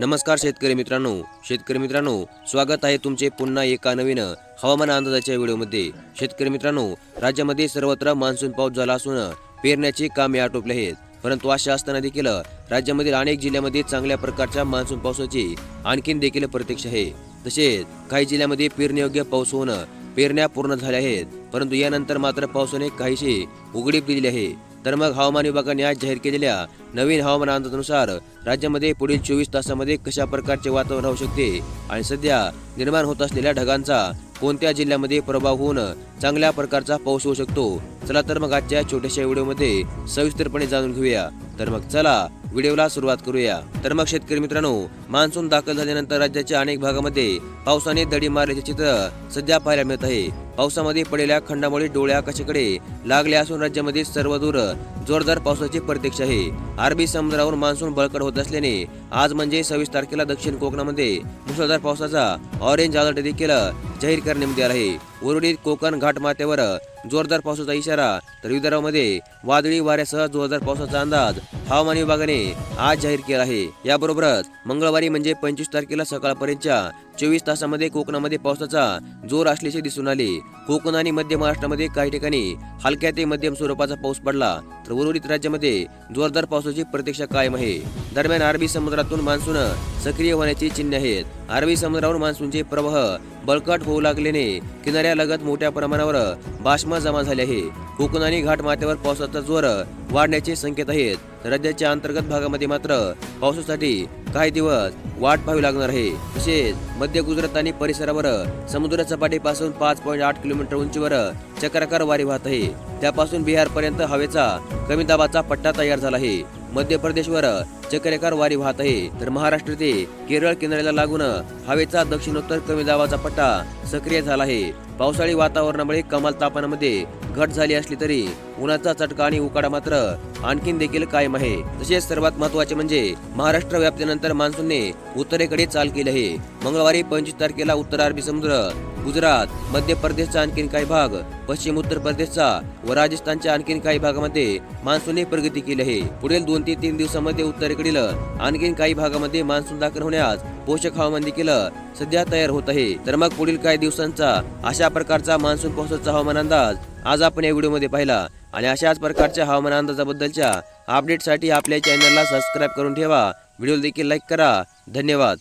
नमस्कार शेतकरी मित्रांनो. शेतकरी मित्रांनो स्वागत आहे तुमचे पुन्हा एका नवीन हवामान अंदाजाच्या व्हिडिओमध्ये. शेतकरी मित्रांनो राज्यामध्ये सर्वत्र मान्सून पाऊस झाला असून पेरण्याची कामे आटोपले आहेत. परंतु अशा असताना देखील राज्यामधील अनेक जिल्ह्यामध्ये चांगल्या प्रकारच्या मान्सून पावसाची आणखीन देखील प्रतीक्षा आहे. तसेच काही जिल्ह्यामध्ये पेरणीयोग्य पाऊस होऊन पेरण्या पूर्ण झाल्या आहेत. परंतु यानंतर मात्र पावसाने काहीशी उघडीप दिली आहे. तर मग हवामान विभागाने आज जाहीर केलेल्या नवीन हवामान अंदाजानुसार राज्यामध्ये पुढील चोवीस तासामध्ये कशा प्रकारचे वातावरण राहू शकते आणि सध्या निर्माण होत असलेल्या ढगांचा कोणत्या जिल्ह्यामध्ये प्रभाव होऊन चांगल्या प्रकारचा पाऊस होऊ शकतो? चला तर मग आजच्या छोट्याशा व्हिडिओमध्ये सविस्तरपणे जाणून घेऊया. तर मग चला व्हिडिओला सुरुवात करूया. तर मग शेतकरी मित्रांनो मान्सून दाखल झाल्यानंतर राज्याच्या अनेक भागामध्ये पावसाने दडी मारल्याचे चित्र सध्या पाहायला मिळत आहे. पावसामध्ये पडलेल्या खंडामुळे डोळे आकाशाकडे लागले असून राज्यामध्ये सर्वदूर जोरदार पावसाची प्रतीक्षा आहे. अरबी समुद्रावर मान्सून बळकट होत असल्याने आज म्हणजे सव्वीस तारखेला दक्षिण कोकणामध्ये मुसळधार पावसाचा ऑरेंज अलर्ट देखील जाहीर करण्यात आला आहे. उर्वरित कोकण घाटमाथ्यावर जोरदार पावसाचा इशारा. तर विदर्भामध्ये वादळी वाऱ्यासह जोरदार पावसाचा अंदाज हवामान विभागाने आज जाहीर केला आहे. याबरोबरच मंगळवारी म्हणजे पंचवीस तारखेला सकाळपर्यंतच्या चोवीस तासामध्ये कोकणामध्ये पावसाचा जोर असल्याचे दिसून आले. कोकण आणि मध्य महाराष्ट्रामध्ये काही ठिकाणी हलक्या ते मध्यम स्वरूपाचा पाऊस पडला. तर उर्वरित राज्यामध्ये जोरदार पावसाची प्रतीक्षा कायम आहे. दरम्यान अरबी समुद्रातून मान्सून सक्रिय होण्याची चिन्हे आहेत. अरबी समुद्रावर मान्सूनचे प्रवाह बळकट होऊ लागल्याने किनाऱ्यालगत मोठ्या प्रमाणावर बाष्मा जमा झाले आहे. कोकण आणि घाट माथ्यावर पावसाचा जोर वाढण्याचे संकेत आहेत. राज्याच्या अंतर्गत भागामध्ये मात्र पावसासाठी काही दिवस वाट पाहावी लागणार आहे. तसेच मध्य गुजरात आणि परिसरावर समुद्र सपाटीपासून पाच पॉईंट आठ किलोमीटर उंचीवर चक्राकार वारी वाहत आहे. त्यापासून बिहार पर्यंत हवेचा कमी दाबाचा पट्टा तयार झाला आहे. मध्य प्रदेशवर चक्रेकार वारी वाहत आहे. तर महाराष्ट्र ते केरळ किनाऱ्याला लागून हवेचा दक्षिणोत्तर कमी दाबाचा पट्टा सक्रिय झाला आहे. पावसाळी वातावरणामुळे कमाल तापमानामध्ये घट झाली असली तरी उन्हाचा चटका आणि उकाडा मात्र आणखीन देखील कायम आहे. तसेच सर्वात महत्त्वाचे म्हणजे महाराष्ट्र व्याप्तीनंतर मान्सूनने उत्तरेकडे चाल केली आहे. मंगळवारी पंचवीस तारखेला उत्तर अरबी समुद्र गुजरात मध्य प्रदेशचा आणखीन काही भाग पश्चिम उत्तर प्रदेशचा व राजस्थानच्या आणखीन काही भागामध्ये मान्सूनने प्रगती केली आहे. पुढील दोन ते तीन दिवसामध्ये उत्तरेकडील आणखीन काही भागामध्ये मान्सून दाखल होण्यास पोषक हवामान देखील सध्या तयार होत आहे. तर मग पुढील काही दिवसांचा अशा प्रकारचा मान्सून पावसाचा हवामान अंदाज आज आपण या व्हिडिओमध्ये पाहिला. आणि अशाच प्रकारच्या हवामान अंदाजाबद्दलच्या अपडेटसाठी आपल्या चॅनलला सबस्क्राईब करून ठेवा. व्हिडिओ देखील लाईक करा. धन्यवाद.